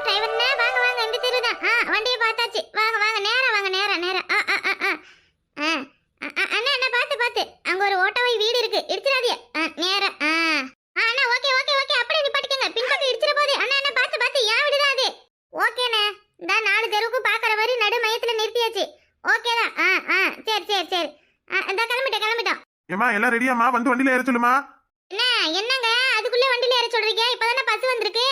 டிரைவர்ண்ணே வாங்க வாங்க இந்த தெரு தான். ஆ வண்டியை பார்த்தாச்சு. வாங்க வாங்க நேரா வாங்க நேரா நேரா. ஆ ஆ ஆ ஆ. ஆ அண்ணா அண்ணா பார்த்து பார்த்து. அங்கே ஒரு ஓட்டோவை வீடு இருக்கு. இடிச்சிடாதீங்க ஆ நேரா ஆ. ஆ, அண்ணா ஓகே ஓகே ஓகே. அப்படியே நிப்பாட்டிக்கங்க. பின்பக்கம் இடிச்சிட போதே அண்ணா அண்ணா பார்த்து பார்த்து. ஏன் விடுதா அது? ஓகேண்ணே இந்த நாலு தெருவுக்கு பார்க்குற மாதிரி நடு மையத்தில் நிறுத்தியாச்சு. ஓகே தான். ஆ ஆ. சரி சரி சரி. ஆ இந்த கிளம்பிட்டேன் கிளம்பிட்டோம். ஏமா எல்லாம் ரெடியாம்மா வந்து வண்டியில் ஏற சொல்லுமா என்ன என்னங்க அதுக்குள்ளே வண்டியில ஏற சொல்றீங்க இப்பதானே பஸ் வந்திருக்கு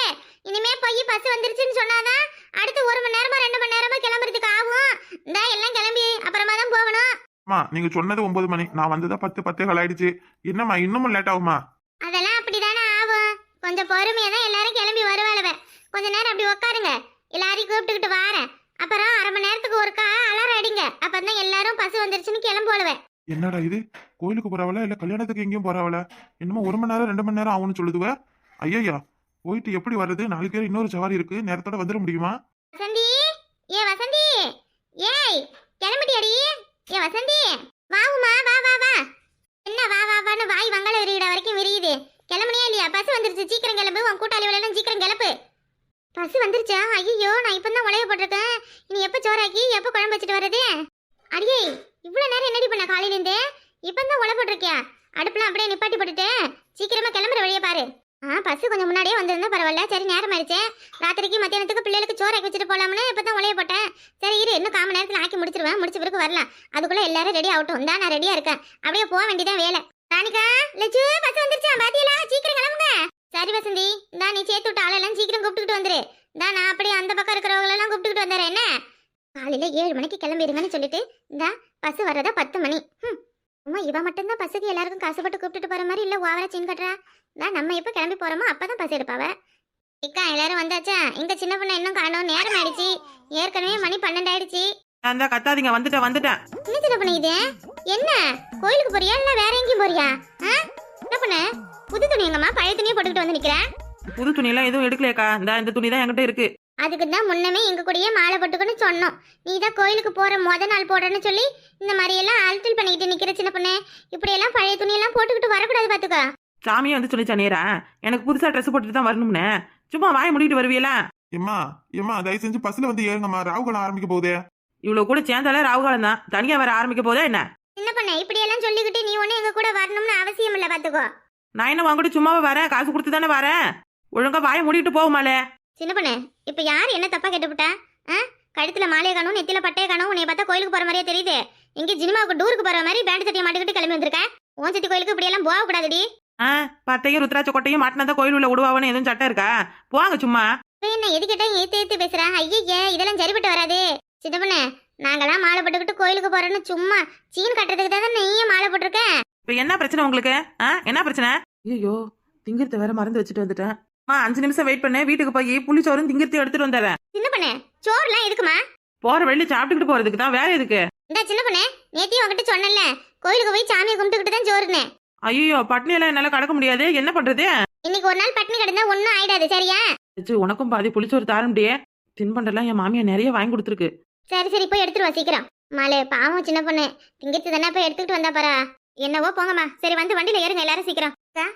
இனிமே போய் பஸ் வந்துருச்சுன்னு சொன்னாதான் அடுத்து ஒரு மணி நேரமா ரெண்டு மணி நேரமா கிளம்புறதுக்கு ஆகும் இந்த எல்லாம் கிளம்பி அப்புறமா தான் அம்மா நீங்க சொன்னது ஒன்பது மணி. நான் வந்ததா பத்து பத்தே ஆயிடுச்சு. என்னம்மா இன்னமும் லேட் ஆகுமா? அதெல்லாம் அப்படிதானே ஆகும். கொஞ்சம் பொறுமையா தான் எல்லாரும் கிளம்பி வருவாளவ. கொஞ்ச நேரம் அப்படி உட்காருங்க எல்லாரையும் கூப்பிட்டுக்கிட்டு வாரேன். அப்புறம் அரை மணி நேரத்துக்கு ஒருக்கா அலாரம் அடிங்க. அப்பதான் எல்லாரும் பஸ் வந்துருச்சுன்னு கிளம்புவளவ. என்னடா இது? கோயிலுக்கு போறாவளா? இல்ல கல்யாணத்துக்கு எங்கேயும் போறாவளா? என்னமோ ஒரு மணி நேரம் ரெண்டு மணி நேரம் ஆகும்னு சொல்லுதுவ. ஐயா போயிட்டு எப்படி வர்றது? நாளைக்கு பேர் இன்னொரு சவாரி இருக்கு. நேரத்தோட வந்துட முடியுமா? வசந்தி! ஏ வசந்தி! ஏய் கிளம்பிட்டியாடி? ஏ வசந்தி! வாவுமா வா வா வா. என்ன வா வா வான்னு வாய் வங்காள விரியிட வரைக்கும் விரியுது. கிளம்புனியா இல்லையா? பஸ் வந்துருச்சு. சீக்கிரம் கிளம்பு. உன் கூட்டாளி விளையாடும் சீக்கிரம் கிளப்பு பஸ் வந்துருச்சா? ஐயோ நான் இப்போ தான் உழைய போட்டிருக்கேன். இனி எப்போ சோறாக்கி? எப்போ குழம்பு வச்சுட்டு வர்றது? அடியே இவ்வளோ நேரம் என்னடி பண்ண காலையிலேருந்து? இப்போ தான் உழை போட்டிருக்கியா? அடுப்புலாம் அப்படியே நிப்பாட்டி போட்டுட்டு சீக்கிரமாக கிளம்புற வழியை பாரு. ஆ பஸ் கொஞ்சம் முன்னாடியே வந்திருந்தா பரவாயில்ல. சரி நேரம் ஆயிடுச்சு. ராத்திரிக்கு மத்தியானத்துக்கு பிள்ளைகளுக்கு சோறு ஆக்கி வச்சுட்டு போலாம்னு இப்போ தான் உலைய போட்டேன். சரி இரு இன்னும் காம நேரத்தில் ஆக்கி முடிச்சிருவேன். முடிச்ச பிறகு வரலாம். அதுக்குள்ளே எல்லாரும் ரெடி ஆகட்டும். இந்தா நான் ரெடியாக இருக்கேன். அப்படியே போக வேண்டியதான் வேலை. ராணிகா லட்சு பஸ் வந்துருச்சா? பாத்தியலா? சீக்கிரம் கிளம்புங்க. சரி வசந்தி. இந்தா நீ சேர்த்து விட்ட ஆளெல்லாம் சீக்கிரம் கூப்பிட்டுக்கிட்டு வந்துரு. இந்தா நான் அப்படியே அந்த பக்கம் இருக்கிறவங்களெல்லாம் கூப்பிட்டுக்கிட்டு வந்துடுறேன் என்ன? காலையில் ஏழு மணிக்கு கிளம்பிடுங்கன்னு சொல்லிட்டு இந்தா பஸ் வர்றதா பத்து மணி. ம் இவ மட்டும்தான் பஸ்ஸுக்கு எல்லாருக்கும் காசுப்பட்டு கூப்பிட்டுட்டு போற மாதிரி இல்ல ஓவரா சீன் கட்டுறா? நான் நம்ம எப்போ கிளம்பி போறோமோ அப்பதான் பஸ் எடுப்பாவ இக்கா எல்லாரும் வந்தாச்சா? இந்த சின்ன பொண்ணு இன்னும் காணோம் நேரம் ஆயிடுச்சு. ஏற்கனவே மணி பன்னெண்டு ஆயிடுச்சு நான் தான் கத்தாதீங்க வந்துட்டேன் வந்துட்டேன். என்ன சின்ன பொண்ணு இது? என்ன? கோயிலுக்கு போறியா இல்ல வேற எங்கேயும் போறியா? என்ன பண்ண? புது துணி எங்கம்மா? பழைய துணியை போட்டுக்கிட்டு வந்து நிக்கிறேன் புது துணியெல்லாம் எதுவும் எடுக்கலையாக்கா. இந்த இந்த துணி தான் என்கிட்ட இருக்கு. அதுக்கு தான் முன்னமே எங்க கூடயே மாலை போட்டுக்கன்னு சொன்னோம். நீ தான் கோயிலுக்கு போற முத நாள் போடுறேன்னு சொல்லி இந்த மாதிரி எல்லாம் அல்டல் பண்ணிக்கிட்டு நிக்கிற சின்ன பொண்ணு. இப்படி எல்லாம் பழைய துணியெல்லாம் போட்டுக்கிட்டு வரக்கூடாது பாத்துக்கோ. சாமியே வந்து சொல்லிச்சா நேரா? எனக்கு புதுசா ட்ரெஸ் போட்டுட்டு தான் வரணும்னு. சும்மா வாய முடிக்கிட்டு வருவீல எம்மா எம்மா தயவு செஞ்சு பஸ்ல வந்து ஏறுங்கம்மா. ராகுகாலம் ஆரம்பிக்க போகுதே. இவ்வளவு கூட சேர்ந்தாலே ராகுகாலம் தான். தனியா வேற ஆரம்பிக்க போதா என்ன? சின்ன பொண்ணு இப்படி எல்லாம் சொல்லிக்கிட்டு நீ ஒண்ணு எங்க கூட வரணும்னு அவசியம் இல்ல பாத்துக்கோ. நான் என்ன வாங்கிட்டு சும்மாவே வரேன்? காசு கொடுத்து தானே வரேன்? ஒழுங்கா வாய முடிக்கிட்டு போகுமாலே? சின்ன பொண்ணு இப்ப யார் என்ன தப்பா கேட்டுவிட்டா ஆ? கழுத்துல மாலையை காணும் நெத்தில பட்டையை காணும் உன்னை பார்த்தா கோயிலுக்கு போற மாதிரியே தெரியுது. இங்க ஜினிமாவுக்கு டூருக்கு போற மாதிரி பேண்ட் சட்டியை மாட்டிக்கிட்டு கிளம்பி வந்திருக்க. உன் சத்தி கோயிலுக்கு இப்படி எல்லாம் போக கூடாதுடி ஆ பட்டையும் ருத்ராட்ச கொட்டையும் மாட்டினா தான் கோயில் உள்ள விடுவாவன்னு எதுவும் சட்டம் இருக்கா? போங்க சும்மா. என்ன எது கேட்டா ஏத்து ஏத்து பேசுற? ஐயே இதெல்லாம் சரிப்பட்டு வராது. சின்ன பொண்ணு நாங்கெல்லாம் மாலை போட்டுக்கிட்டு கோயிலுக்கு போறோன்னு சும்மா சீன் கட்டுறதுக்கு தான் நீயும் மாலை போட்டிருக்க? இப்ப என்ன பிரச்சனை உங்களுக்கு? ஆ என்ன பிரச்சனை? ஐயோ திங்கிறத வேற மறந்து வச்சுட்டு வந்துட்டேன். அம்மா அஞ்சு நிமிஷம் வெயிட் பண்ணு. வீட்டுக்கு போய் புளிச்சோறும் திங்கிறதையும் எடுத்துட்டு வந்துடுறேன். சின்ன பொண்ணு சோறுலாம் எதுக்குமா? போற வழியில சாப்பிட்டுக்கிட்டு போறதுக்கு தான் வேற எதுக்கு இந்த சின்ன பொண்ணு நேத்தியும் உங்ககிட்ட சொன்னேன்ல கோயிலுக்கு போய் சாமியை கும்பிட்டுக்கிட்டு தான் சோறுன்னு. ஐயோ பட்னி எல்லாம் என்னால கடக்க முடியாது. என்ன பண்றது? இன்னைக்கு ஒரு நாள் பட்டினி கிடந்தா ஒன்னும் ஆயிடாது சரியா? அச்சு, உனக்கும் பாதி புளிச்சோறு தாரமுடியே தின்பண்டெல்லாம் என் மாமியா நிறைய வாங்கி கொடுத்துருக்கு. சரி சரி போய் எடுத்துட்டு வா சீக்கிரம். மாலே பாவம் சின்ன பொண்ணு. திங்கிட்டு தானே போய் எடுத்துக்கிட்டு வந்தா பாரா என்னவோ போங்கம்மா. சரி வந்து வண்டியில ஏறுங்க எல்லாரும் சீக்கிரம். அக்கா,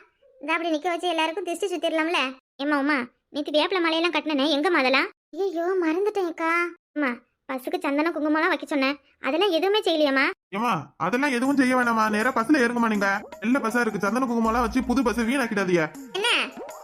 இந்த அப்படி நிக்க வச்சு எல்லாருக்கும் திருஷ்டி சுத்திடலாம்ல ஏம்மா உமா நேத்து வேப்பில மலையெல்லாம் கட்டினே எங்கம்மா அதெல்லாம்? ஐயோ மறந்துட்டேன் அக்கா. அம்மா பஸ்ஸுக்கு சந்தனம் குங்குமம்லாம் வைக்க சொன்னேன். அதெல்லாம் எதுவுமே செய்யலையாம்மா. ஏம்மா அதெல்லாம் எதுவும் செய்ய வேணாமா நேரா பஸ்ல ஏறுங்கம்மா நீங்க. நல்ல பஸ்ஸா இருக்கு. சந்தன குங்குமம்லாம் வச்சு புது பஸ் வீணாக்கிடாதீங்க. என்ன?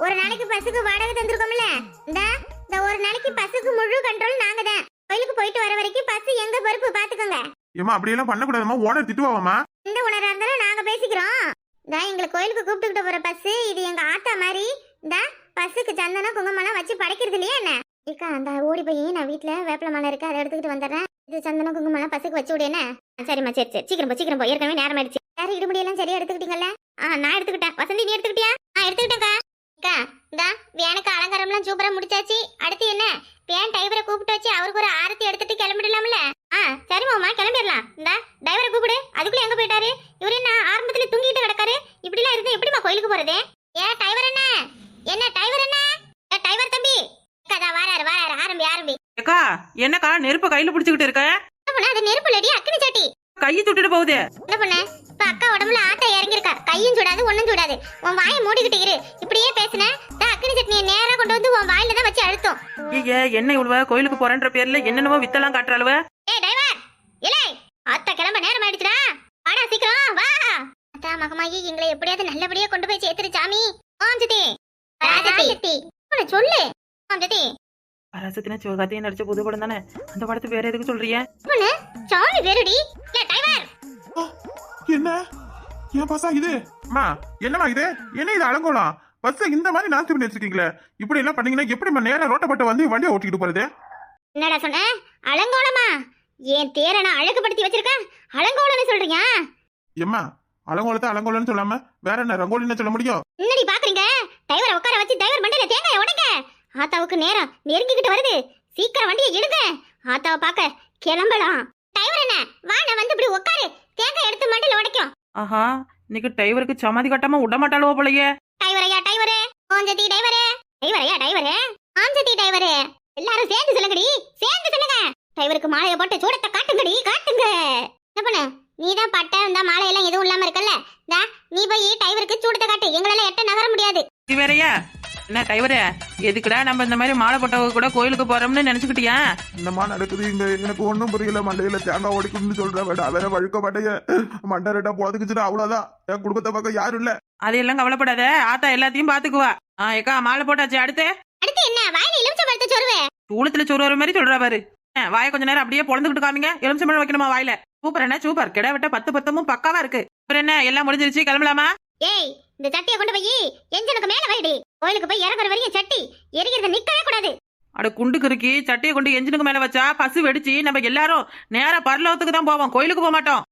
ஒரு நாளைக்கு பஸ்ஸுக்கு வாடகை தந்திருக்கோம்ல? இந்த இந்த ஒரு நாளைக்கு பஸ்ஸுக்கு முழு கண்ட்ரோல் நாங்க தான். கோயிலுக்கு போயிட்டு வர வரைக்கும் பஸ் எங்க பொறுப்பு பாத்துக்கோங்க. ஏம்மா அப்படியெல்லாம் பண்ணக்கூடாதும்மா. ஓனர் திட்டுவாமா இந்த உணரா இருந்தாலும் நாங்க பேசிக்கிறோம். இந்த எங்களை கோயிலுக்கு கூப்பிட்டுக்கிட்டு போற பஸ் இது எங்க ஆத்தா மாதிரி. இந்த பஸ்ஸுக்கு சந்தனம் குங்குமம்லாம் வச்சு படைக்கிறது இல்லையா என்ன? இக்கா அந்த ஓடி போய் நான் வீட்டுல வேப்பில மலை இருக்கு அதை எடுத்துக்கிட்டு வந்துடுறேன். இது சந்தனம் குங்குமம்லாம் பஸ்ஸுக்கு வச்சு விடு என்ன? சரிம்மா சரி சரி. சீக்கிரம் போ சீக்கிரம் போ. ஏற்கனவே நேரம் ஆயிடுச்சு. யாரு இடுமுடியெல்லாம் சரியா எடுத்துக்கிட்டீங்கல்ல? ஆ நான் எடுத்துக்கிட்டேன். வசந்தி நீ எடுத்துக்கிட்டியா? ஆ எடுத்துக்கிட்டேக்கா அக்கா இந்த வேனுக்கு அலங்காரம்லாம் சூப்பரா முடிச்சாச்சு. அடுத்து என்ன? வேன் டிரைவரை கூப்பிட்டு வச்சு அவருக்கு ஒரு ஆரத்தி எடுத்துட்டு கிளம்பிடலாம்ல? ஆ சரி மாமா கிளம்பிடலாம். இந்த டிரைவரை கூப்பிடு. அதுக்குள்ள எங்க போயிட்டாரு? இவரு என்ன ஆரம்பத்துல தூங்கிட்டு கிடக்காரு? இப்படிலாம் இருந்து எப்படிமா கோயிலுக்கு போறது? ஏ டிரைவர் என்ன என்ன டிரைவர் என்ன ஏ டிரைவர் தம்பி! கதா வாராரு வாராரு. ஆரம்பி ஆரம்பி. அக்கா என்னக்கா நெருப்ப கையில புடிச்சுக்கிட்டு இருக்க? என்ன அது நெருப்பு லடி அக்கினி சட்டி. கையை சுட்டுட்டு போகுது. என்ன பண்ண? இப்ப அக்கா உடம்புல ஆட்டை இறங்கிருக்கா கையும் சுடாது ஒண்ணும் சுடாது. உன் வாயை மூடிக்கிட்டு இரு. இப்படியே பேசுன. சட்னியை நேரா கொண்டு வந்து உன் வாயில தான் வச்சு அழுத்தும். ஐயே என்ன இவ்வளவ கோயிலுக்கு போறேன்ற பேர்ல என்னென்னவோ வித்தெல்லாம் காட்டுறாளுவ ஏய் டிரைவர் இலே அத்தை கிளம்ப நேரம் ஆயிடுச்சுடா. வாடா சீக்கிரம் வா! அத்தா மகமாயி எங்களை எப்படியாவது நல்லபடியா கொண்டு போய் சேர்த்துரு சாமி. ஓம் ஜதி பராசக்தி சொல்லு. ஓம் நடிச்ச புது படம் தானே? அந்த படத்து பேர் எதுக்கு சொல்றீங்க? உன்னை சாமி இல்ல டிரைவர் என்ன? ஏன் பசா இது? அம்மா என்னம்மா இது? என்ன இது அலங்கோலம்? பஸ் இந்த மாதிரி நாஸ்தி பண்ணி வச்சிருக்கீங்களே? இப்படி எல்லாம் பண்ணீங்கன்னா எப்படி நேரம் ரோட்டப்பட்ட வந்து வண்டியை ஓட்டிக்கிட்டு போறது? என்னடா சொன்ன? அலங்கோலமா? என் தேரை நான் அழகுபடுத்தி வச்சிருக்கேன் அலங்கோலம்னு சொல்றீங்க ஏம்மா அலங்கோலத்தை அலங்கோலம்னு சொல்லாம வேற என்ன ரங்கோலின்னு சொல்ல முடியும்? என்னடி பாக்குறீங்க? டிரைவரை உட்கார வச்சு டிரைவர் மண்டையில தேங்காய உடைங்க. ஆத்தாவுக்கு நேரம் நெருங்கிக்கிட்டு வருது. சீக்கிரம் வண்டியை எடுங்க ஆத்தாவை பார்க்க கிளம்பலாம். டிரைவர் என்ன? வா நான் வந்து இப்படி உட்காரு. தேங்காய் எடுத்து மண்டையில உடைக்கும். ஆஹா இன்னைக்கு டிரைவருக்கு சமாதி கட்டாம விட மாட்டாளுவோ போலயே. டைவரையா டிரைவரே ஓஞ்சதி டைவரே டைவரையா டைவரே ஆஞ்சதி டிரைவரே எல்லாரும் சேர்ந்து சொல்லுங்கடி. சேர்ந்து சொல்லுங்க. டிரைவருக்கு மாலையை போட்டு சூடத்தை காட்டுங்கடி காட்டுங்க. என்ன பண்ணு? நீ தான் பட்டை இந்த மாலையெல்லாம் எதுவும் இல்லாம இருக்கல்ல? நீ போய் டைவருக்கு சூடத்தை காட்டு. எங்களால எட்ட நகர முடியாது. என்ன டிரைவரே எதுக்குடா நம்ம இந்த மாதிரி மாலை போட்டவங்க கூட கோயிலுக்கு போறோம்னு நினைச்சுக்கிட்டியா? என்னம்மா நடக்குது இங்க எனக்கு ஒண்ணும் புரியல மண்டையில தேங்காய் உடைக்கணும்னு சொல்றேன் வேடா வேற வழுக்க மாட்டைய மண்டை ரெட்டா புழதுக்குச்சுன்னா அவ்வளவுதான். என் குடும்பத்தை பக்கம் யாரும் இல்ல. அதையெல்லாம் கவலைப்படாத ஆத்தா எல்லாத்தையும் பாத்துக்குவா. ஆ ஏக்கா மாலை போட்டாச்சு அடுத்து? அடுத்து என்ன வாயில எலுமிச்சை பழத்தை சொருவே? சூளத்துல சோறு வர மாதிரி சொல்றா பாரு. ஆ, வாயை கொஞ்ச நேரம் அப்படியே பொழந்துக்கிட்டு காமிங்க. எலுமிச்சம்பழம் வைக்கணுமா வாயில? சூப்பர் என்ன சூப்பர். கிட விட்ட பத்து பத்தமும் பக்காவா இருக்கு. அப்புறம் என்ன எல்லாம் முடிஞ்சிருச்சு கிளம்பலாமா? ஏய் இந்த சட்டியை கொண்டு போய் எஞ்சனுக்கு மேல வைடி. கோயிலுக்கு போய் இறங்குற வரையும் சட்டி எரிக்கிறத நிக்கவே கூடாது. அட குண்டு கிறுக்கி சட்டியை கொண்டு எஞ்சினுக்கு மேல வச்சா பசு வெடிச்சு நம்ம எல்லாரும் நேரா பரலோகத்துக்கு தான் போவோம் கோயிலுக்கு போக மாட்டோம்.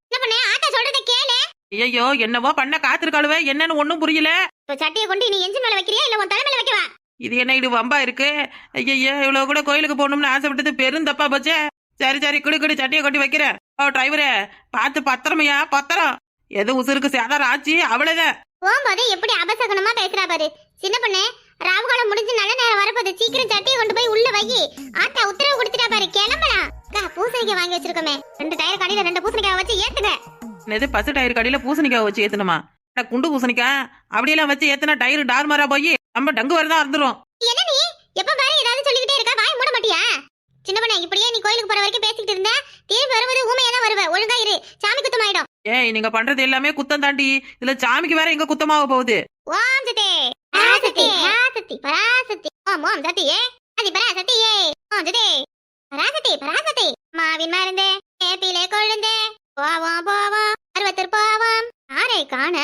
ஐயோ என்னவோ பண்ண காத்திருக்காளுவே என்னன்னு ஒண்ணும் புரியல. இப்ப சட்டியை கொண்டு நீ எஞ்சின் மேல வைக்கிறியா? இல்ல உன் தலைமையில வைக்கவா? இது என்ன இது வம்பா இருக்கு? ஐயோ இவ்வளவு கூட கோயிலுக்கு போகணும்னு ஆசைப்பட்டது பெரும் தப்பா போச்சே. சரி சரி குடு குடு சட்டியை கொண்டு வைக்கிறேன். ஓ டிரைவரே பார்த்து பத்திரமையா பத்திரம். எது உசுருக்கு சேதாரம் ஆச்சு அவ்வளவுதான். போகும்போது எப்படி அபசகனமா பேசுறா பாரு. சின்ன பொண்ணு ராவுகாலம் முடிஞ்சு நல்ல நேரம் வரப்போது சீக்கிரம் சட்டியை கொண்டு போய் உள்ள வை. ஆத்தா உத்தரவு கொடுத்துட்டா பாரு. கிளம்பலாம். அக்கா பூசணிக்காய் வாங்கி வச்சிருக்கோமே. ரெண்டு டயர் கடையில ரெண்டு பூசணிக்காய் வச்சு ஏத்துங்க. என்னது பசு டயர் கடையில பூசணிக்காய் வச்சு ஏத்தணுமா? குண்டு பூசணிக்காய் அப்படியெல்லாம் வச்சு ஏத்துனா டயர் டார்மாரா போய் நம்ம டங்கு வரதான் இருந்துரும். என்ன நீ? எப்ப பாரு ஏதாவது சொல்லிக்கிட்டே இருக்கா வாய் மூட மாட்டியா சின்ன பொண்ணு இப்படியே நீ கோயிலுக்கு போற வரைக்கும் பேசிக்கிட்டு இருந்த? திரும்பி வருவது ஊமையா தான் வருவ. ஒழுங்கா இரு. சாமி குத்தம் ஆயிடும். ஏய் நீங்க பண்றது எல்லாமே குத்தம் தாண்டி. இதுல சாமிக்கு வேற எங்க குத்தமாக போகுது? ஓம் சதி பராசக்தி பராசக்தி பராசக்தி. ஓம் ஓம் சத்தியே அதி பராசக்தியே ஓம் சதி பராசக்தி பராசக்தி. மாவின் மருந்தே ஏப்பிலே கொழுந்தே. போவோம் போவோம். அறுபத்தர் போவோம். ஆரை காண?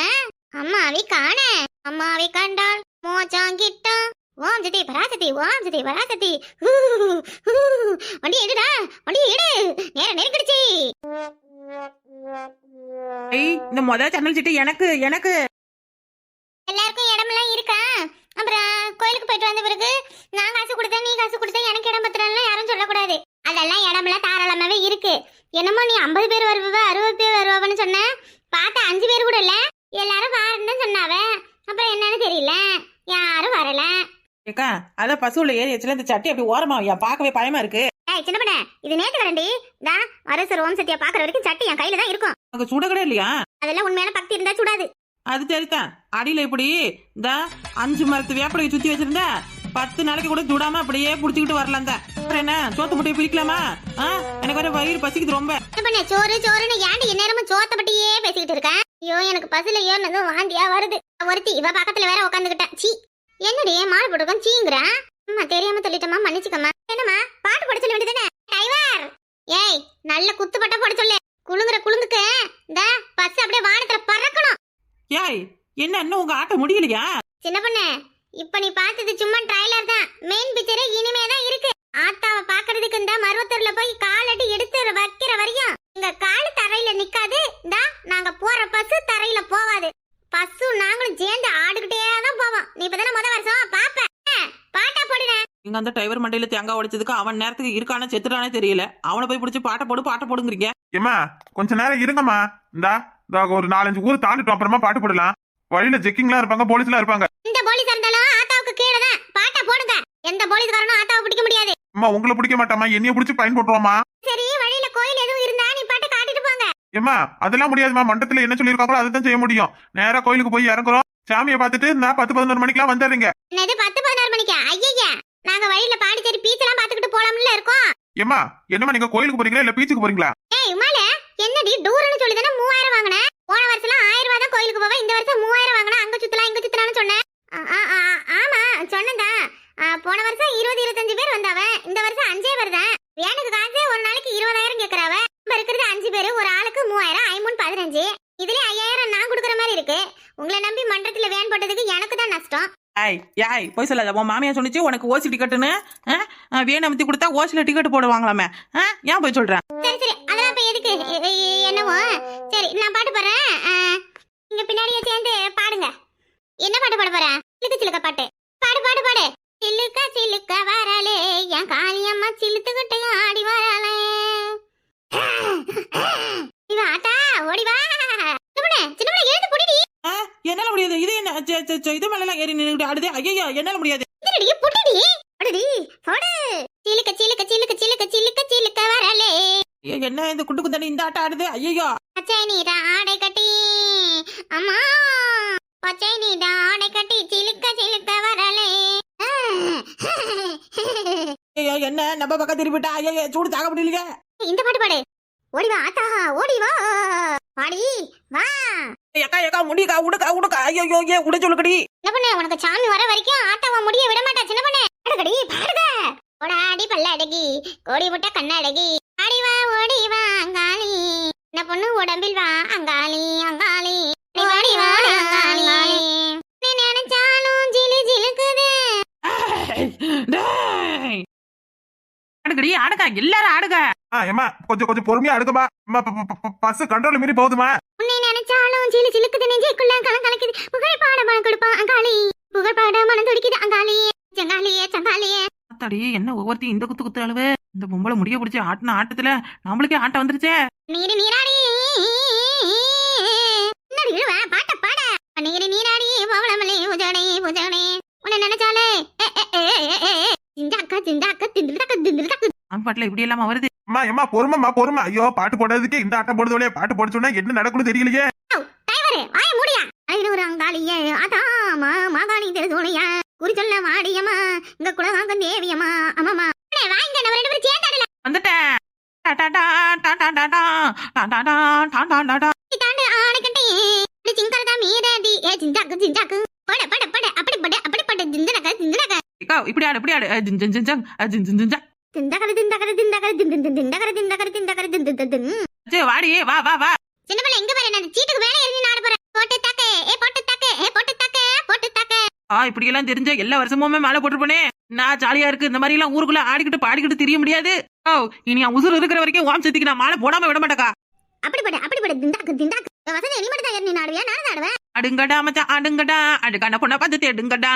அம்மாவை காண. அம்மாவை கண்டால் மோச்சாங் கிட்டும். ஓம் சதி பராசக்தி ஓம் சதி பராசக்தி ஹூ, ஹூ. வண்டி எடுடா வண்டி எடு. நேரம் நெருங்கிடுச்சு. இந்த முத சன்னல் சீட்டு எனக்கு எனக்கு. எல்லாருக்கும் இடமெல்லாம் இருக்கா? அப்புறம் கோயிலுக்கு போயிட்டு வந்த பிறகு நான் காசு கொடுத்தேன் நீ காசு கொடுத்த எனக்கு இடம் பத்திரம்லாம் யாரும் சொல்லக்கூடாது. அதெல்லாம் இடமெல்லாம் தாராளமாவே இருக்கு. என்னமோ நீ ஐம்பது பேர் வருவ அறுபது பேர் வருவன்னு சொன்ன? பார்த்தா அஞ்சு பேர் கூட இல்ல. எல்லாரும் வாரன்னு சொன்னாவ. அப்புறம் என்னன்னு தெரியல. யாரும் வரல. ஏக்கா அத பசுல ஏறி வச்சுல இந்த சட்டி அப்படி ஓரமா என் பார்க்கவே பயமா இருக்கு. ஏய் சின்ன பண்ண இது நேத்து வரண்டி தா அரசர் ஓம் சத்தியா பாக்குற வரைக்கும் சட்டி என் கையில தான் இருக்கும். அங்க சுட கூட இல்லையா? அதெல்லாம் உண்மையான பக்தி இருந்தா சுடாது. அது சரிதான். அடியில இப்படி இந்த அஞ்சு மரத்து வேப்படையை சுத்தி வச்சிருந்தா பத்து நாளைக்கு கூட சுடாம அப்படியே புடிச்சுக்கிட்டு வரலாம் தான். அப்புறம் என்ன சோத்து முட்டையை பிரிக்கலாமா? எனக்கு வர வயிறு பசிக்குது ரொம்ப. பண்ண சோறு சோறுன்னு ஏன்டி எந்நேரமும் சோத்த பட்டியே பேசிக்கிட்டு இருக்கேன் ஐயோ எனக்கு பசில ஏன்னதும் வாந்தியா வருது. ஒருத்தி இவ பக்கத்துல வேற உட்காந்துக்கிட்டா சீ. என்னடி மாடு போட்டுக்கோம் சீங்கிறேன் அம்மா தெரியாம சொல்லிட்டமா மன்னிச்சுக்கம்மா. என்னம்மா பாட்டு போட சொல்ல வேண்டியதானே டிரைவர்! ஏய் நல்ல குத்து பட்டா போட சொல்லு. குளுங்குற குளுங்குக்கு இந்த பஸ் அப்படியே வானத்துல பறக்கணும். ஏய் என்ன இன்னும் உங்க ஆட்டம் முடியலையா? சின்ன பொண்ணு இப்ப நீ பார்த்தது சும்மா ட்ரைலர் தான். மெயின் பிக்சரே இனிமே தான் இருக்கு. ஆத்தாவை பாக்குறதுக்கு இந்த மருவத்தூர்ல போய் காலடி எடுத்து வைக்கிற வரையும் இங்க கால் தரையில நிக்காது. இந்தா நாங்க போற பஸ் தரையில போவாது. பஸ்ஸும் நாங்களும் சேர்ந்து ஆடுகிட்டே தான் போவோம். நீ இப்பதானே முத வருஷம் பாப்ப ஆ, பாட்டா இங்க அந்த டிரைவர் மண்டையில தேங்காய் உடைச்சதுக்கு அவன் நேரத்துக்கு இருக்கானே செத்துட்டானே தெரியல. அவனை போய் பிடிச்சி பாட்டை போடு பாட்டை போடுங்கிறீங்க. ஏம்மா கொஞ்ச நேரம் இருங்கம்மா. இந்தா இதா ஒரு நாலஞ்சு ஊர் தாண்டிட்டோம். அப்புறமா பாட்டு போடலாம். வழியில செக்கிங்லாம் இருப்பாங்க போலீஸ்லாம் இருப்பாங்க. இந்த போலீஸ் இருந்தாலும் ஆத்தாவுக்கு கீழே தான். பாட்டா போடுங்க. எந்த போலீஸ்காரனும் ஆத்தாவை பிடிக்க முடியாது. அம்மா உங்களை பிடிக்க மாட்டாமா என்னைய பிடிச்சி பயன் போட்டுருவாமா சரி வழியில கோயில் எதுவும் இருந்தா நீ பாட்டு காட்டிட்டு போங்க. ஏம்மா அதெல்லாம் முடியாதுமா மண்டத்துல என்ன சொல்லியிருக்காங்களோ அதை தான் செய்ய முடியும். நேரா கோயிலுக்கு போய் இறங்குறோம். சாமியை பார்த்துட்டு நான் பத்து பதினோரு மணிக்கெல்லாம் வந்துடுறீங்க. என்னது பத்து பதினாறு மணிக்கா? ஐயா நாங்க வழியில பாண்டிச்சேரி பீச் எல்லாம் ஏம்மா என்னம்மா நீங்க கோயிலுக்கு போறீங்களா இல்ல பீச்சுக்கு போறீங்களா? ஏய் உமால என்னடி டூர்னு சொல்லி தானே மூவாயிரம் வாங்கினேன் போன வருஷம் ஆயிரம் ரூபாய் தான் கோயிலுக்கு போவேன் இந்த வருஷம் மூவாயிரம் வாங்கினேன் அங்க சுத்தலாம் இங்க சுத்தலாம்னு சொன்னேன். ஆமா சொன்னதா போன வருஷம் இருபது இருபத்தஞ்சு பேர் வந்தாவன் இந்த வருஷம் அஞ்சே பேர் தான். வேனுக்கு காசு ஒரு நாளைக்கு இருபதாயிரம் கேக்குறாவ. இப்ப இருக்கிறது அஞ்சு பேர் ஒரு ஆளுக்கு மூவாயிரம் ஐமூணு பதினஞ்சு. இதுலயே ஐயாயிரம் நான் கொடுக்குற மாதிரி இருக்கு. உங்களை நம்பி மன்றத்துல வேன் போட்டதுக்கு எனக்கு தான் நஷ்டம். ஏய் யாய் போய் சொல்லாத உன் மாமியா சொன்னிச்சு உனக்கு ஓசி டிக்கெட்டுன்னு வேணும் அமுத்தி கொடுத்தா ஓசில டிக்கெட் போடுவாங்களாமே. ஏன் போய் சொல்றேன் சரி சரி. அதெல்லாம் இப்ப எதுக்கு? என்னவோ? சரி நான் பாட்டு போடுறேன். இங்க பின்னாடியே சேர்ந்து பாடுங்க. என்ன பாட்டு பாட போறேன் சிலுக்க சிலுக்க பாட்டு. பாடு பாடு பாடு. சிலுக்க சிலுக்க வரலே. என் காளியம்மா சிலுத்துக்கிட்டு ஆடி வரலே. இவ ஆத்தா வா சின்னமனே சின்னமனே எழுந்து புடிடி ஆ, என்னால முடியாது இது மேல ஏறி நின்னுட்டு ஆடுது. ஐயோ என்னால முடியாது. என்ன இந்த குண்டு குந்தாடி இந்த ஆட்டம் ஆடுது? ஐயோ பச்சை நீர ஆடை கட்டி அம்மா. பச்சை நீர ஆடை கட்டி சிலுக்க சிலுக்க வரலே. ஐயோ என்ன? நம்ம பக்கம் திருப்பிட்டா ஐயோ சூடு தாக்க முடியலையே. இந்த பாட்டு பாடு. ஓடி வா ஆத்தா ஓடி வா. பாடி வா. ஏக்கா ஏக்கா முடிக்கா உடுக்கா உடுக்கா. ஐயோ ஏ உட சொல்லுக்கடி என்ன பண்ண உனக்கு சாமி வர வரைக்கும் ஆத்தாவ முடிய விட மாட்டா சின்ன பண்ண. பாடுக ஓடாடி பல்லடகி கோடி முட்டை கண்ணடகி ஆடி வா ஓடி வா அங்காளி. என்ன பொண்ணு உடம்பில் வா அங்காளி அங்காளி. ஓடி வா அங்காளி. நீ நினைச்சாலும் ஜிலு ஜிலுக்குது. டேய். ஆடுகடி ஆடுக்கா எல்லாரும் ஏம்மா கொஞ்சம் கொஞ்சம் பொறுமையா அடுக்கமா அம்மா பஸ் கண்ட்ரோல் மீறி போகுதுமா நினைச்சாலும் ஜிலு ஜிலுக்குது நெஞ்சுக்குள்ள கலம் கலக்குது புகழ் பாட கொடுப்பான் அங்காளி புகழ் பாட மனம் துடிக்குது அங்காளி சங்காளியே சங்காளியே அத்தாடி என்ன ஒவ்வொருத்தி இந்த குத்து குத்து அழுவு இந்த பொம்பளை முடிய பிடிச்சி ஆட்டின ஆட்டத்துல நம்மளுக்கே ஆட்டம் வந்துருச்சே நீரு நீராடி பாட்ட பாட நீரு நீராடி பவளமலை பூஜாடே பூஜாடே உன்னை நினைச்சாலே. சிந்தாக்கா சிந்தாக்கா திண்டு தக்க திண்டு தக்க அவன் பாட்டுல இப்படி எல்லாம் வருது அம்மா அம்மா பொறுமாம்மா பொறுமா ஐயோ பாட்டு போடுறதுக்கு இந்த ஆட்டம் போடுதோலே பாட்டு போட சொன்னா என்ன நடக்கும்னு தெரியலையே குறிச்சொல்ல வாடியம்மா இந்த குலகாங்க தேவியம்மா ஆமாமா வாங்க நம்ம ரெண்டு பேரும் சேர்ந்தாடல வந்துட்டேன் டாடா டாடா டாடா டா டாடா டாடா இதாண்டு ஆனக்கட்டி இது சிங்காரதா மீரடி ஏ ஜிஞ்சாக்கு ஜிஞ்சாக்கு பட பட பட அப்படி பட அப்படி பட ஜிந்தனக ஜிந்தனக இப்படி ஆடு இப்படி ஆடு ஜிஞ்சங் ஜிஞ்சங் ஜிஞ்சங் ஜிஞ்சங் திண்டகர திண்டகர திண்டகர திண்டு திண்டகர திண்டகர திண்டகர திண்டு திண்டு சரி, வாடி வா வா வா. சின்ன பிள்ளை எங்க பாரு நான் சீட்டுக்கு மேல இறங்கி நாட போறேன். போட்டு தாக்கு ஏ போட்டு தாக்கு ஏ போட்டு தாக்கு போட்டு தாக்கு. ஆ இப்படி எல்லாம் தெரிஞ்ச எல்லா வருஷமுமே மேல போட்டுருப்பனே. நான் ஜாலியா இருக்கு. இந்த மாதிரி எல்லாம் ஊருக்குள்ள ஆடிக்கிட்டு பாடிக்கிட்டு தெரிய முடியாது. ஓ இனி என் உசுறு இருக்கிற வரைக்கும் ஓம் சத்திக்கு நான் மாலை போடாம விட மாட்டேக்கா. அப்படி பட அப்படி பட. திண்டாக்கு திண்டாக்கு. இந்த வசதி நீ மட்டும் தான் இறங்கி நாடுவியா நானும் நாடுவேன் அடுங்கடா மச்சான் அடுங்கடா. அடுக்கான பொண்ணை பார்த்து தேடுங்கடா.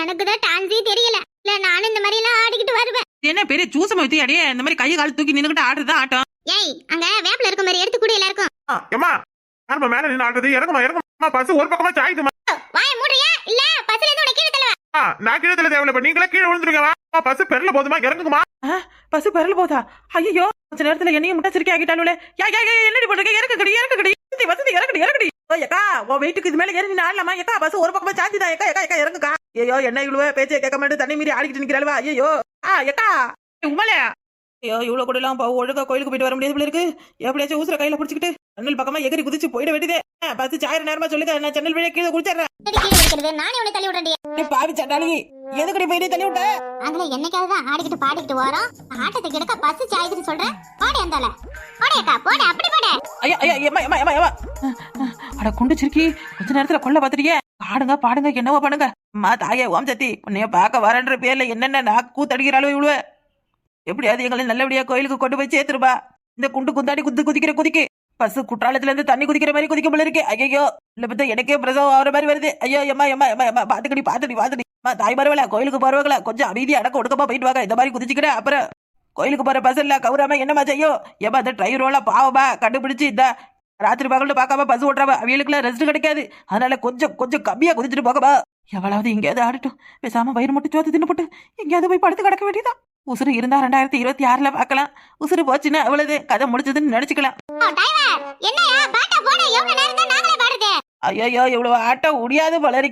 எனக்கு தான் டான்ஸே தெரியல. இல்ல நானும் இந்த மாதிரி எல்லாம் ஆடிக்கிட்டு வருவேன். இது என்ன பெரிய சூசம் வைத்தி அடியே இந்த மாதிரி கை கால் தூக்கி நின்னுகிட்டு ஆடுறதா ஆட்டம்? ஏய் அங்க வேப்பில இருக்க மாதிரி எடுத்து கூட எல்லாருக்கும். ஆ, ஏம்மா யாரும்மா மேல நின்று ஆடுறது? இறங்குமா இறங்குமா பஸ் ஒரு பக்கமா சாயுதுமா வாய மூடுறியா? இல்ல பஸ்ல இருந்து உனக்கு கீழே தள்ளுவேன் ஆ, நான் கீழே தள்ள தேவையில்ல இப்ப நீங்களே கீழே விழுந்துருங்க பஸ் பெருல போதுமா? இறங்குமா? பஸ் பெறல போதா? ஐயோ கொஞ்ச நேரத்துல என்னையும் முட்டை சிரிக்கி ஆகிட்டாலுல யா யா யா என்னடி பண்றீங்க இறக்குடி இறக்குடி வசதி இறக்குடி இறக்குடி ஓ ஏக்கா உன் வெயிட்டுக்கு இது மேல ஏறி ஆடலாமா? ஏக்கா பஸ் ஒரு பக்கமா சாஞ்சுதா? ஏக்கா ஏக்கா ஏக்கா இறங்குக்கா. ஐயோ என்ன இவ்வளவு பேச்சை கேட்க மாட்டேன். தண்ணி மீறி ஆடிக்கிட்டு நிக்கிறாளுவா? ஐயோ ஆ ஏக்கா உமலே ஐயோ இவ்வளவு கூட எல்லாம் ஒழுங்கா கோயிலுக்கு போயிட்டு வர முடியாது போல இருக்கு. எப்படியாச்சும் ஊசுற கையில பிடிச்சிக்கிட்டு ஜன்னல் பக்கமா எகிரி குதிச்சு போயிட வேண்டியதே. பத்து சாயிரம் நேரமா சொல்லுங்க. நான் ஜன்னல் வழியா கீழே குடிச்சிடுறேன் நானே உன்னை தள்ளி விடுறேன் பாவி சண்டாளி. எதுக்கடி போயிட்டு தள்ளி விட்ட? அதுல என்னைக்காவது ஆடிக்கிட்டு பாடிக்கிட்டு வரோம். ஆட்டத்தை கெடுக்க பஸ் சாய்க்குது சொல்றேன் போடி அந்தால போடியக்கா போடு அப்படி போடு. ஐயா ஐயா ஏமா ஏமா ஏமா ஏமா அட குண்டு சிரிக்கி கொஞ்ச நேரத்துல கொல்ல பாத்துறியே பாடுங்க பாடுங்க என்னவோ பண்ணுங்க. அம்மா தாயே ஓம் சத்தி உன்னைய பார்க்க வரன்ற பேர்ல என்னென்ன நான் கூத்தடிக்கிறாளோ இவ்வளவு எப்படியாவது எங்களை நல்லபடியா கோயிலுக்கு கொண்டு போய் சேர்த்துருப்பா. இந்த குண்டு குந்தாடி குத்து குதிக்கிற குதிக்கு. பசு குற்றாலத்துல இருந்து தண்ணி குதிக்கிற மாதிரி குதிக்க போல இருக்கு. ஐயோ இல்ல பத்த எனக்கே பிரசவம் ஆகிற மாதிரி வருது. ஐயோ எம்மா எம்மா எம்மா எம்மா பாத்துக்கடி பாத்துடி பாத்துடி அம்மா தாய் பரவாயில்ல கோயிலுக்கு போறவங்களா? கொஞ்சம் அமைதி அடக்க ஒடுக்கமா போயிட்டு வாங்க இந்த மாதிரி குதிச்சுக்கிட அப்புறம் கோயிலுக்கு போற பஸ் இல்ல கௌராம என்னமா செய்யும்? ஏமா இந்த டிரைவரோல பாவமா கண்டுபிடிச்சு இந்த ராத்திரி பகல்னு பார்க்காம பஸ் ஓட்டுறவ அவங்களுக்குலாம் ரெஸ்ட் கிடைக்காது. அதனால கொஞ்சம் கொஞ்சம் கம்மியா குதிச்சுட்டு போகவா. எவ்வளவு எங்கேயாவது ஆடட்டும். பேசாம வயிறு மட்டும் சோத்து தின்னு போட்டு எங்கேயாவது போய் படுத்து கிடக்க வேண்டியதா உசுறு இருந்தா ரெண்டாயிரத்தி இருபத்தி ஆறுல பார்க்கலாம். உசுறு போச்சுன்னா அவ்வளவு கதை முடிச்சதுன்னு நினைச்சுக்கலாம். ஐயோ இவ்வளவு ஆட்டம் முடியாது ஓடோடி